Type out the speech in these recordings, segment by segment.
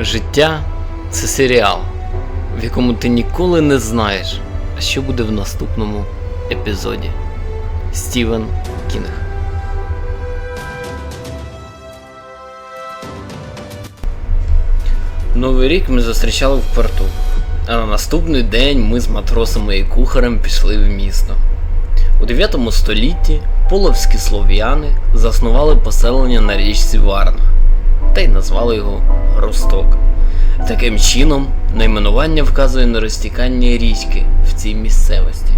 Життя це серіал, в якому ти ніколи не знаєш, а що буде в наступному епізоді. Стівен Кінг. Новий рік ми зустрічали в порту, а на наступний день ми з матросами і кухарем пішли в місто. У 9 столітті половські слов'яни заснували поселення на річці Варна та й назвали його Росток. Таким чином, найменування вказує на розтікання річки в цій місцевості.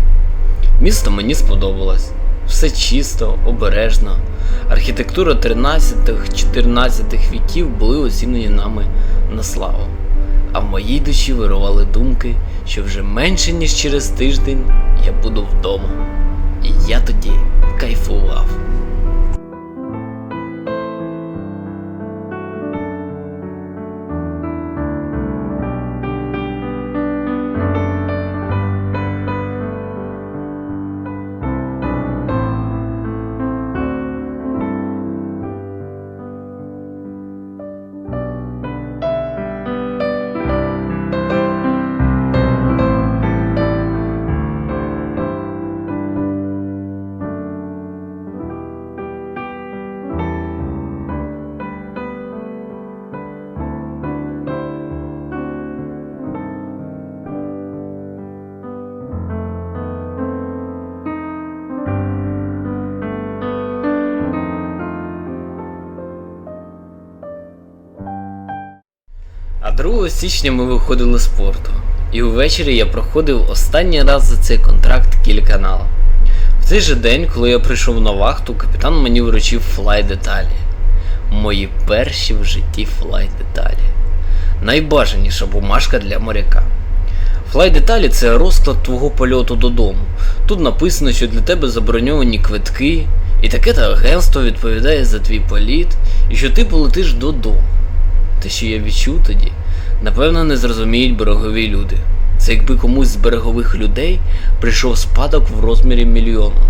Місто мені сподобалось. Все чисто, обережно. Архітектура 13-14 віків були оцінені нами на славу. А в моїй душі вирували думки, що вже менше ніж через тиждень я буду вдома. І я тоді кайфував. 2 січня ми виходили з порту. І увечері я проходив останній раз за цей контракт кільканала. В цей же день, коли я прийшов на вахту, капітан мені вручив флай деталі. Мої перші в житті флай деталі. Найбажаніша бумажка для моряка. Флай деталі це розклад твого польоту додому. Тут написано, що для тебе заброньовані квитки, і таке то агентство відповідає за твій політ, і що ти полетиш додому. Те, що я відчув тоді, напевно, не зрозуміють берегові люди. Це якби комусь з берегових людей прийшов спадок в розмірі мільйону.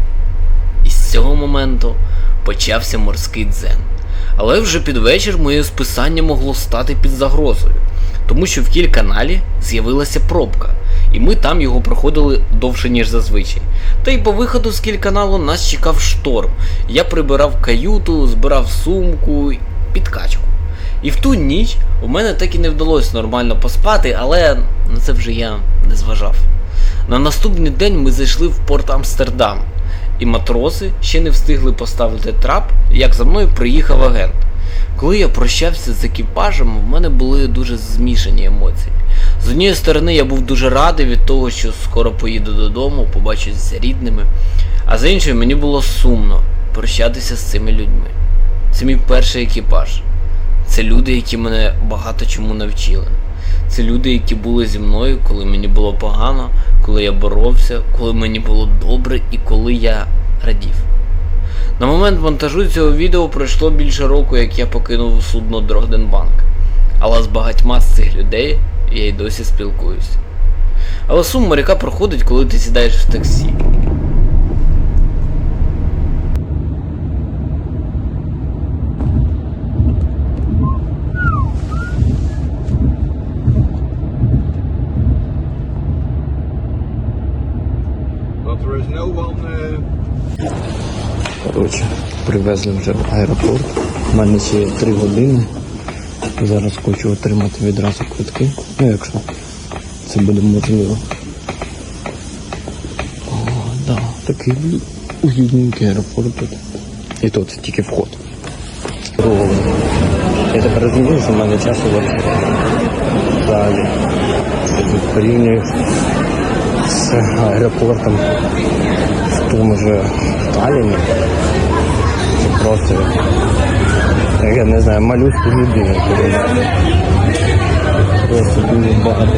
І з цього моменту почався морський дзен. Але вже під вечір моє списання могло стати під загрозою, тому що в кільканалі з'явилася пробка, і ми там його проходили довше, ніж зазвичай. Та й по виходу з кільканалу нас чекав шторм. Я прибирав каюту, збирав сумку, підкачку. І в ту ніч у мене так і не вдалося нормально поспати, але на це вже я не зважав. На наступний день ми зайшли в порт Амстердам, і матроси ще не встигли поставити трап, як за мною приїхав агент. Коли я прощався з екіпажем, в мене були дуже змішані емоції. З однієї сторони, я був дуже радий від того, що скоро поїду додому, побачусь з рідними, а з іншої мені було сумно прощатися з цими людьми. Це мій перший екіпаж. Це люди, які мене багато чому навчили. Це люди, які були зі мною, коли мені було погано, коли я боровся, коли мені було добре і коли я радів. На момент монтажу цього відео пройшло більше року, як я покинув судно Дрогденбанк. Але з багатьма з цих людей я й досі спілкуюся. Але сум моряка проходить, коли ти сідаєш в таксі. Коротше, привезли вже в аеропорт. У мене ще 3 години. Зараз хочу отримати відразу квитки. Ну, якщо це буде можливо. О, да, такий уютненький аеропорт тут. І тут тільки вход. Я тепер розумію, що в мене часу далі. Порівнюю з аеропортом в тому же Талліні. Це просто, як я не знаю, малюську людину. Просто дуже багато.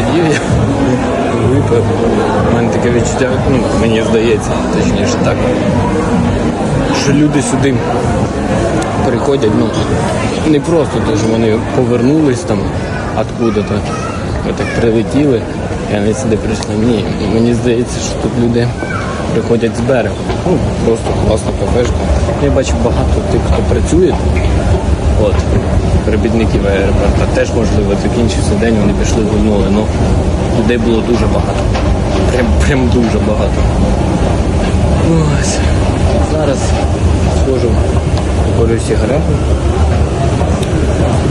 Посидів я, випив. У мене таке відчуття, ну, мені здається, точніше так, що люди сюди приходять, ну, не просто те, вони повернулись там откуда-то, так прилетіли, і вони сюди прийшли. Ні, мені здається, що тут люди приходять з берега. Ну, просто класна кафешка. Я бачу багато тих, хто працює. От, робітників аеропорта теж можливо закінчився день, вони пішли гульнули. Ну, людей було дуже багато. Прям, прям дуже багато. Ось. Зараз схожу, куплю сигарету.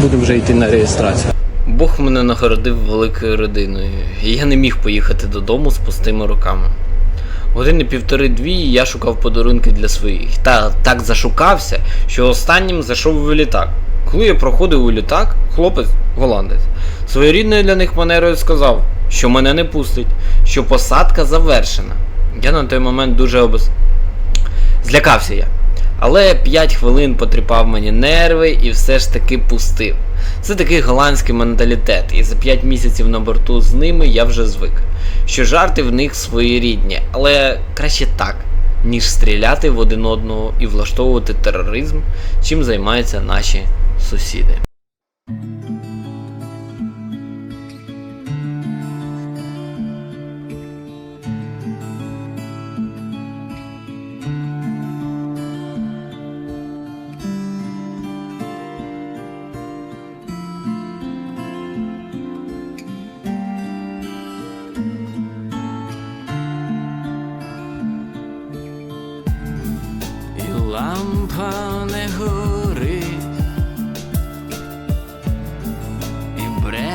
Будемо вже йти на реєстрацію. Бог мене нагородив великою родиною, і я не міг поїхати додому з пустими руками. Години півтори-дві я шукав подарунки для своїх. Та так зашукався, що останнім зайшов у літак. Коли я проходив у літак, хлопець, голландець, своєрідною для них манерою сказав, що мене не пустить, що посадка завершена. Я на той момент дуже обез... Злякався я. Але 5 хвилин потріпав мені нерви і все ж таки пустив. Це такий голландський менталітет, і за 5 місяців на борту з ними я вже звик. Що жарти в них своєрідні, але краще так, ніж стріляти в один одного і влаштовувати тероризм, чим займаються наші сусіди. Лампа не горить,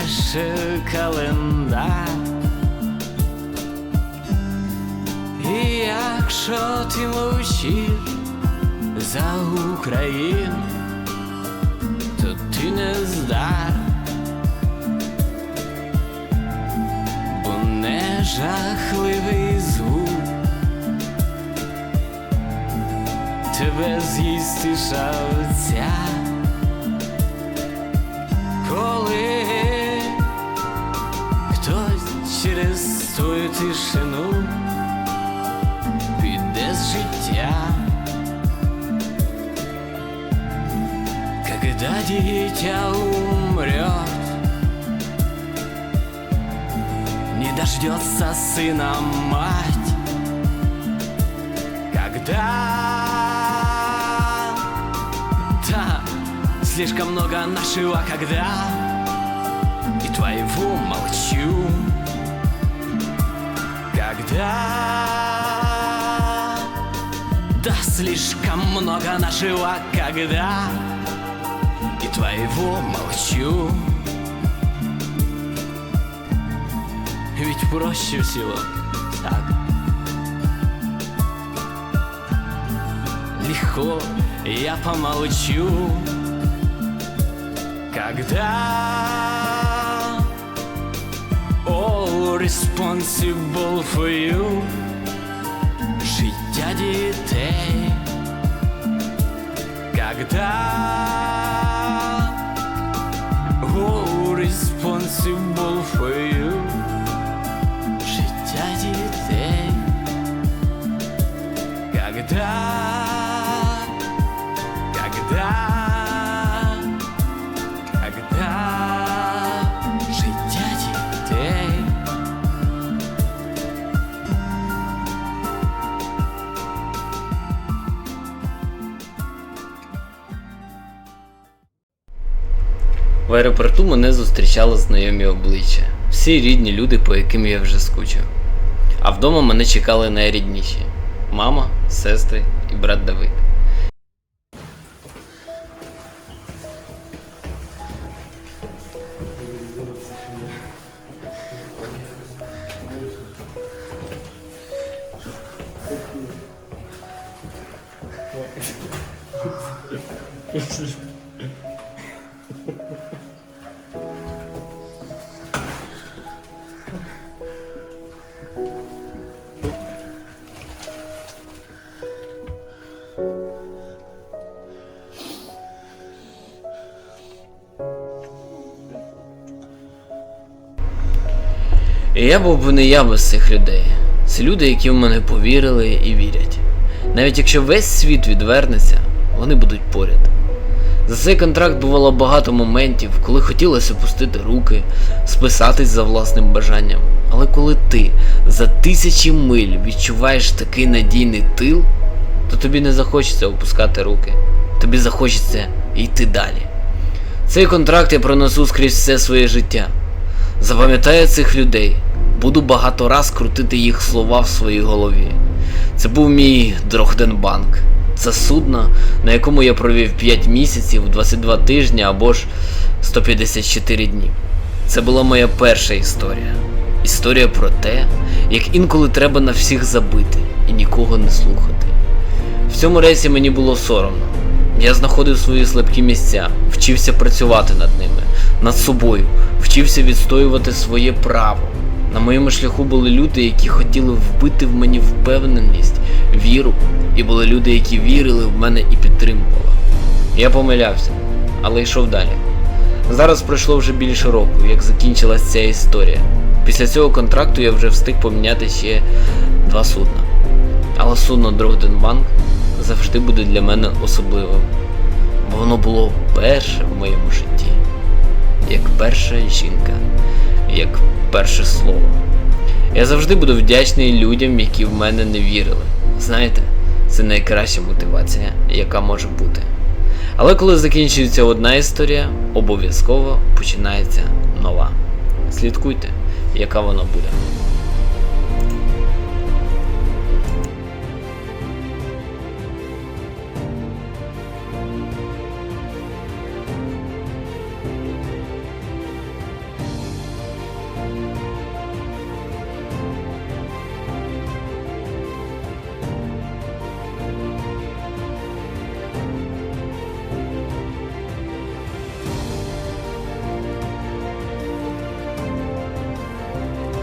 бреше календар. І якщо ти мовчиш за Україну, то ти не здар, бо не жахливий звук. тебе з'їсти шавця, коли через твою тишину піде з життя, когда дитя умрет, не дождется сына мать. Когда? Да, слишком много нашего когда. И твоего молчу Когда Да, слишком много нашего когда И твоего молчу. Ведь проще всего так. Легко я помолчу, когда responsible for you життя дітей, когда all responsible for you життя дітей, когда, В аеропорту мене зустрічали знайомі обличчя, всі рідні люди, по яким я вже скучив. А вдома мене чекали найрідніші мама, сестри і брат Давид. Я був би не я без цих людей. Це люди, які в мене повірили і вірять. Навіть якщо весь світ відвернеться, вони будуть поряд. За цей контракт бувало багато моментів, коли хотілося опустити руки, списатись за власним бажанням. Але коли ти за тисячі миль відчуваєш такий надійний тил, то тобі не захочеться опускати руки. Тобі захочеться йти далі. Цей контракт я пронесу скрізь все своє життя. Запам'ятаю цих людей, буду багато раз крутити їх слова в своїй голові. Це був мій Дрохденбанк. Це судно, на якому я провів 5 місяців, 22 тижні або ж 154 дні. Це була моя перша історія. Історія про те, як інколи треба на всіх забити і нікого не слухати. В цьому рейсі мені було соромно. Я знаходив свої слабкі місця, вчився працювати над ними, над собою, вчився відстоювати своє право. На моєму шляху були люди, які хотіли вбити в мені впевненість, віру, і були люди, які вірили в мене і підтримували. Я помилявся, але йшов далі. Зараз пройшло вже більше року, як закінчилась ця історія. Після цього контракту я вже встиг поміняти ще два судна. Але судно Дрогденбанк завжди буде для мене особливим, бо воно було перше в моєму житті, як перша жінка, як перше слово. Я завжди буду вдячний людям, які в мене не вірили. Знаєте, це найкраща мотивація, яка може бути. Але коли закінчується одна історія, обов'язково починається нова. Слідкуйте, яка вона буде.